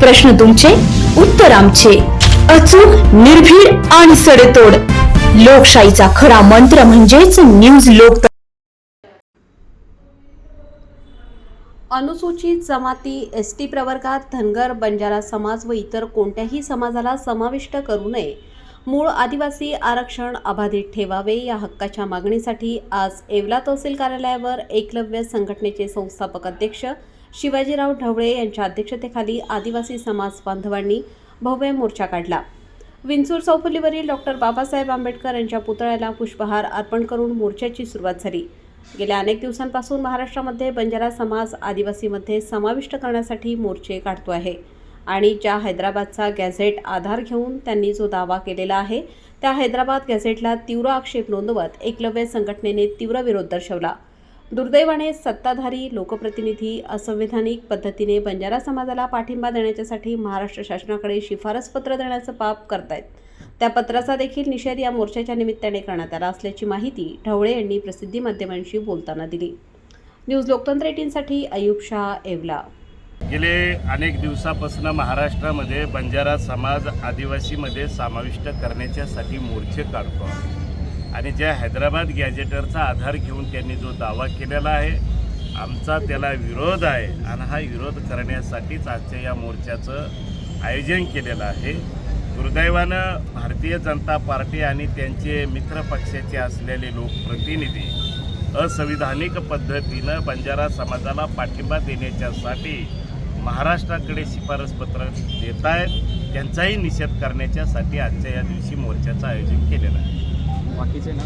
प्रश्न तुमचे उत्तर आमचे. अचूक निर्भीड आणि सडेतोड. लोकशाहीचा खरा मंत्र म्हणजेच न्यूज लोक अनुसूचित जमाती एस टी प्रवर्गात धनगर बंजारा समाज व इतर कोणत्याही समाजाला समाविष्ट करू नये. मूळ आदिवासी आरक्षण अबाधित ठेवावे या हक्काच्या मागणीसाठी आज येवला तहसील कार्यालयावर एकलव्य संघटनेचे संस्थापक अध्यक्ष शिवाजीराव ढवळे यांच्या अध्यक्षतेखाली आदिवासी समाज बांधवांनी भव्य मोर्चा काढला. विंचूर चौफुलीवरील डॉक्टर बाबासाहेब आंबेडकर यांच्या पुतळ्याला पुष्पहार अर्पण करून मोर्चाची सुरुवात झाली. गेल्या अनेक दिवसांपासून महाराष्ट्रामध्ये बंजारा समाज आदिवासीमध्ये समाविष्ट करण्यासाठी मोर्चे काढतो आहे आणि ज्या हैदराबादचा गॅझेट आधार घेऊन त्यांनी जो दावा केलेला आहे त्या हैदराबाद गॅझेटला तीव्र आक्षेप नोंदवत एकलव्य संघटनेने तीव्र विरोध दर्शवला. दुर्दैवाने सत्ताधारी लोकप्रतिनिधी असंवैधानिक पद्धतीने बंजारा समाजाला पाठिंबा देण्याच्यासाठी महाराष्ट्र शासनाकडे शिफारस पत्र देण्याचं पाप करतायत. त्या पत्राचा देखील निषेध या मोर्चाच्या निमित्ताने करण्यात आला असल्याची माहिती ढवळे यांनी प्रसिद्धी माध्यमांशी बोलताना दिली. न्यूज लोकतंत्र एटीनसाठी अयुब शाह एवला. गेले अनेक दिवसापासून महाराष्ट्रामध्ये बंजारा समाज आदिवासीमध्ये समाविष्ट करण्याच्यासाठी मोर्चे काढतो. आणि ज्या हैदराबाद गॅजेटरचा आधार घेऊन त्यांनी जो दावा केलेला आहे आमचा त्याला विरोध आहे. आणि हा विरोध करण्यासाठीच आजच्या या मोर्चाचं आयोजन केलेलं आहे. दुर्दैवानं भारतीय जनता पार्टी आणि त्यांचे मित्र पक्षाचे असलेले लोकप्रतिनिधी असंविधानिक पद्धतीनं बंजारा समाजाला पाठिंबा देण्याच्यासाठी महाराष्ट्राकडे शिफारसपत्र देत आहेत त्यांचाही निषेध करण्याच्यासाठी आजच्या या दिवशी मोर्चाचं आयोजन केलेलं आहे. बाकीचे ना